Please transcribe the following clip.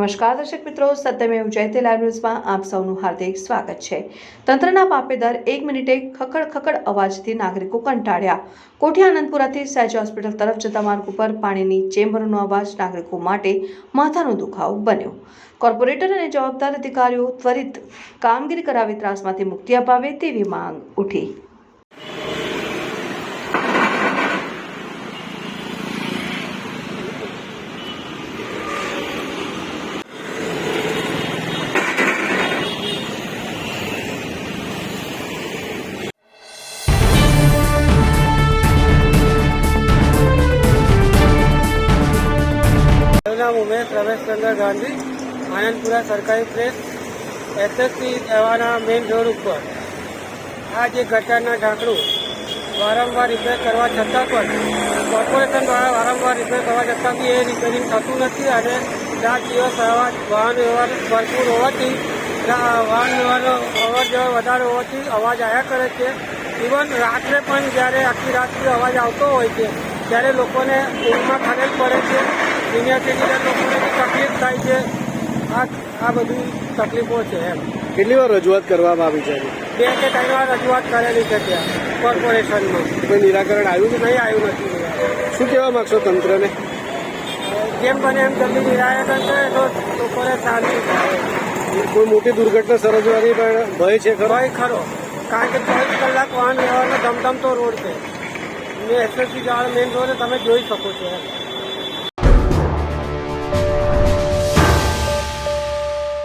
નમસ્કાર દર્શક મિત્રો સત્યમેવ જયતે લાઈવ ન્યૂઝમાં આપ સૌનું હાર્દિક સ્વાગત છે. તંત્રના પાપેદર એક મિનિટે ખખડ ખખડ અવાજથી નાગરિકો કંટાળ્યા. કોઠી આનંદપુરાથી સહેજ હોસ્પિટલ તરફ જતા માર્ગ ઉપર પાણીની ચેમ્બરનો અવાજ નાગરિકો માટે માથાનો દુખાવો બન્યો. કોર્પોરેટર અને જવાબદાર અધિકારીઓ ત્વરિત કામગીરી કરાવી ત્રાસમાંથી મુક્તિ અપાવે તેવી માંગ ઉઠી. નામ ઉમેશ રમેશચંદ્ર ગાંધી, આનંદપુરા સરકારી પ્રેસ, એસએસસી દવાના મેઇન રોડ ઉપર. આ જે ગટરના ઢાંકણું વારંવાર રિપેર કરવા છતાં પણ કોર્પોરેશન દ્વારા વારંવાર રિપેર કરવા છતાં બી એ રિપેરિંગ થતું નથી અને રાત દિવસ વાહન વ્યવહાર ભરપૂર હોવાથી વાહન વ્યવહારનો અવાજ વધારે હોવાથી અવાજ આવ્યા કરે છે. ઇવન રાત્રે પણ જ્યારે આખી રાતથી અવાજ આવતો હોય છે, ત્યારે લોકોને ઊંઘમાં ખલેલ પડે છે. સિનિયર સિટીઝન લોકોને તકલીફ થાય છે. આ આ બધી તકલીફો છે એમ. કેટલી વાર રજૂઆત કરવામાં આવી છે? બે કે ત્રણ વાર રજૂઆત કરેલી છે ત્યાં કોર્પોરેશનમાં. કોઈ નિરાકરણ આવ્યું છે? નહીં આવ્યું નથી શું કહેવા માંગશો તંત્રને? જેમ બને એમ જલ્દી નિરાકરણ કરે તો લોકોને શાંતિ થાય કોઈ મોટી દુર્ઘટના સર્જવાની પણ ભય છે ખરો? ભય ખરો. કારણ કે ચોવીસ કલાક વાહન વ્યવહારનો ધમધમતો રોડ છે. મેં એસએસસી જાળ મેઇન રોડ તમે જોઈ શકો છો એમ.